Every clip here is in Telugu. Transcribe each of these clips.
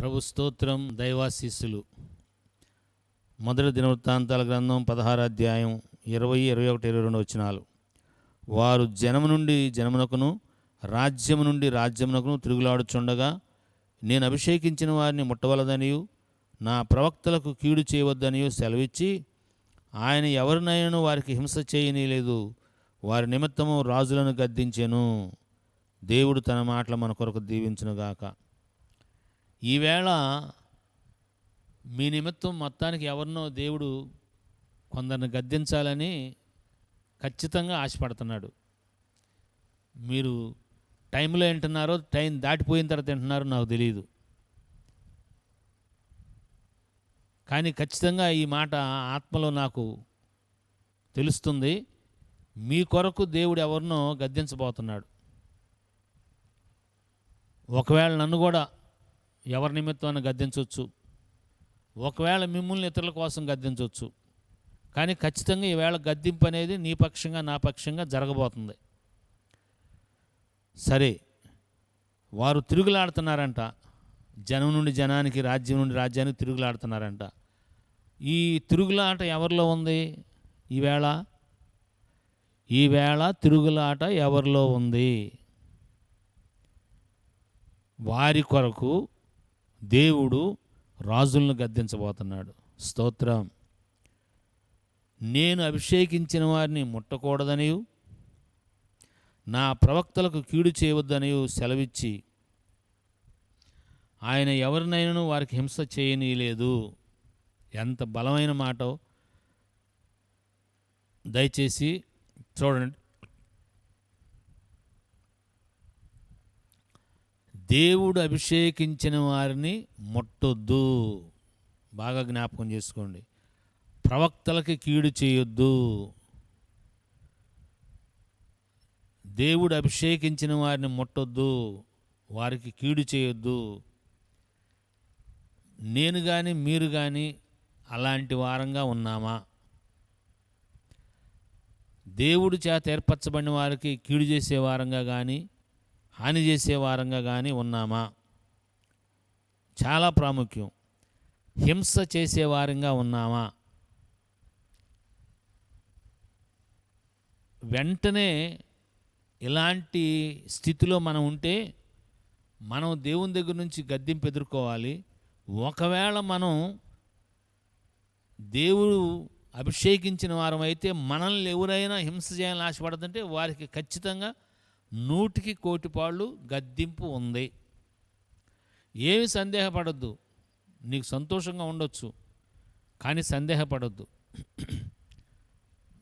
ప్రభు స్తోత్రం దైవాశీస్సులు. మొదటి దినవృత్తాంతాల గ్రంథం పదహార అధ్యాయం ఇరవై ఇరవై ఒకటి ఇరవై రెండు వచ్చినాలు వారు జనము నుండి జనమునకును రాజ్యము నుండి రాజ్యమునకును తిరుగులాడుచుండగా నేను అభిషేకించిన వారిని ముట్టవలదనియు నా ప్రవక్తలకు కీడు చేయవద్దనియు సెలవిచ్చి ఆయన ఎవరినైనా వారికి హింస చేయనీయలేదు వారి నిమిత్తము రాజులను గద్దించెను. దేవుడు తన మాటలు మన కొరకు దీవించునుగాక. ఈవేళ మీ నిమిత్తం మొత్తానికి ఎవరినో దేవుడు కొందరిని గద్దించాలని ఖచ్చితంగా ఆశపడుతున్నాడు. మీరు టైంలో వింటున్నారో టైం దాటిపోయిన తర్వాత వింటున్నారో నాకు తెలియదు కానీ ఖచ్చితంగా ఈ మాట ఆత్మలో నాకు తెలుస్తుంది. మీ కొరకు దేవుడు ఎవరినో గద్దించబోతున్నాడు. ఒకవేళ నన్ను కూడా ఎవరి నిమిత్తాన్ని గద్దించవచ్చు. ఒకవేళ మిమ్మల్ని ఇతరుల కోసం గద్దించవచ్చు. కానీ ఖచ్చితంగా ఈవేళ గద్దింపు అనేది నీ పక్షంగా నా పక్షంగా జరగబోతుంది. సరే వారు తిరుగులాడుతున్నారంట. జనం నుండి జనానికి రాజ్యం నుండి రాజ్యానికి తిరుగులాడుతున్నారంట. ఈ తిరుగులాట ఎవరిలో ఉంది? ఈవేళ ఈవేళ తిరుగులాట ఎవరిలో ఉంది? వారి కొరకు దేవుడు రాజులను గద్దించబోతున్నాడు. స్తోత్రం. నేను అభిషేకించిన వారిని ముట్టకూడదనియు నా ప్రవక్తలకు కీడు చేయవద్దనియు సెలవిచ్చి ఆయన ఎవరినైనాను వారికి హింస చేయనీయలేదు. ఎంత బలమైన మాట దయచేసి చూడండి. దేవుడు అభిషేకించిన వారిని ముట్టొద్దు. బాగా జ్ఞాపకం చేసుకోండి. ప్రవక్తలకి కీడు చేయొద్దు. దేవుడు అభిషేకించిన వారిని ముట్టొద్దు. వారికి కీడు చేయొద్దు. నేను కానీ మీరు కానీ అలాంటి వారంగా ఉన్నామా? దేవుడి చేత ఏర్పరచబడిన వారికి కీడు చేసే వారంగా కానీ హాని చేసే వారంగా కానీ ఉన్నామా? చాలా ప్రాముఖ్యం. హింస చేసే వారంగా ఉన్నామా? వెంటనే ఇలాంటి స్థితిలో మనం ఉంటే మనం దేవుని దగ్గర నుంచి గద్దెంపు ఎదుర్కోవాలి. ఒకవేళ మనం దేవుడు అభిషేకించిన వారం అయితే మనల్ని ఎవరైనా హింస చేయాలని ఆశపడుతుంటే వారికి ఖచ్చితంగా నూటికి కోటిపాళ్ళు గద్దింపు ఉంది. ఏమి సందేహపడద్దు. నీకు సంతోషంగా ఉండొచ్చు కానీ సందేహపడద్దు.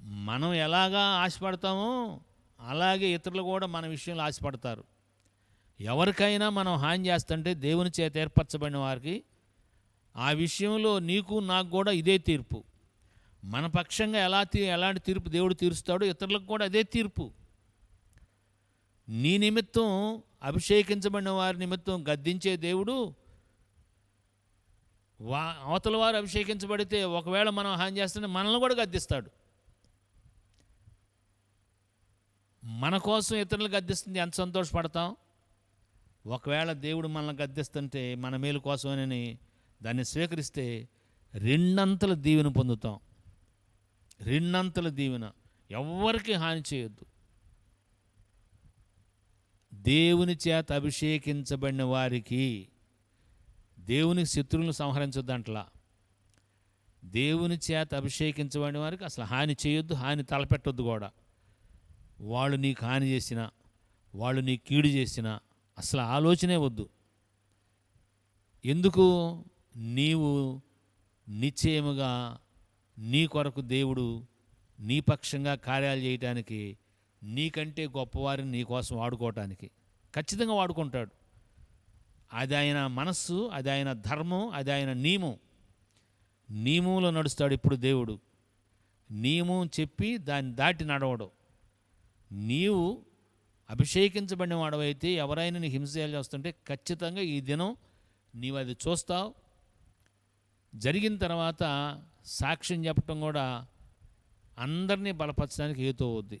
మనం ఎలాగా ఆశపడతామో అలాగే ఇతరులు కూడా మన విషయంలో ఆశపడతారు. ఎవరికైనా మనం హాని చేస్తుంటే దేవుని చేత ఏర్పరచబడిన వారికి ఆ విషయంలో నీకు నాకు కూడా ఇదే తీర్పు. మన పక్షంగా ఎలా తీ ఎలాంటి తీర్పు దేవుడు తీరుస్తాడో ఇతరులకు కూడా అదే తీర్పు. నీ నిమిత్తం అభిషేకించబడిన వారి నిమిత్తం గద్దించే దేవుడు వా అవతల వారు అభిషేకించబడితే ఒకవేళ మనం హాని చేస్తుంటే మనల్ని కూడా గద్దిస్తాడు. మన కోసం ఇతరులు గద్దిస్తుంది ఎంత సంతోషపడతాం? ఒకవేళ దేవుడు మనల్ని గద్దిస్తుంటే మన మేలు కోసమేనని దాన్ని స్వీకరిస్తే రెండంతల దీవెన పొందుతాం. రెండంతల దీవెన. ఎవ్వరికి హాని చేయొద్దు. దేవుని చేత అభిషేకించబడిన వారికి దేవుని శత్రువులను సంహరించొద్దంటలా. దేవుని చేత అభిషేకించబడిన వారికి అసలు హాని చేయొద్దు హాని తలపెట్టొద్దు కూడా. వాళ్ళు నీకు హాని చేసిన వాళ్ళు నీ కీడు చేసిన అసలు ఆలోచనే వద్దు. ఎందుకు? నీవు నిశ్చయముగా నీ కొరకు దేవుడు నీ పక్షంగా కార్యాలు చేయటానికి నీకంటే గొప్పవారిని నీ కోసం వాడుకోవటానికి. ఖచ్చితంగా వాడుకుంటాడు. అది ఆయన మనస్సు అది ఆయన ధర్మం అది ఆయన నియమం నియమంలో నడుస్తాడు ఇప్పుడు దేవుడు. నియమం చెప్పి దాన్ని దాటి నడవడు. నీవు అభిషేకించబడిన వాడవైతే ఎవరైనా నీ హింస చేయాల్సి వస్తుంటే ఖచ్చితంగా ఈ దినం నీవు అది చూస్తావు. జరిగిన తర్వాత సాక్ష్యం చెప్పటం కూడా అందరినీ బలపరచడానికి హేతు అవుద్ది.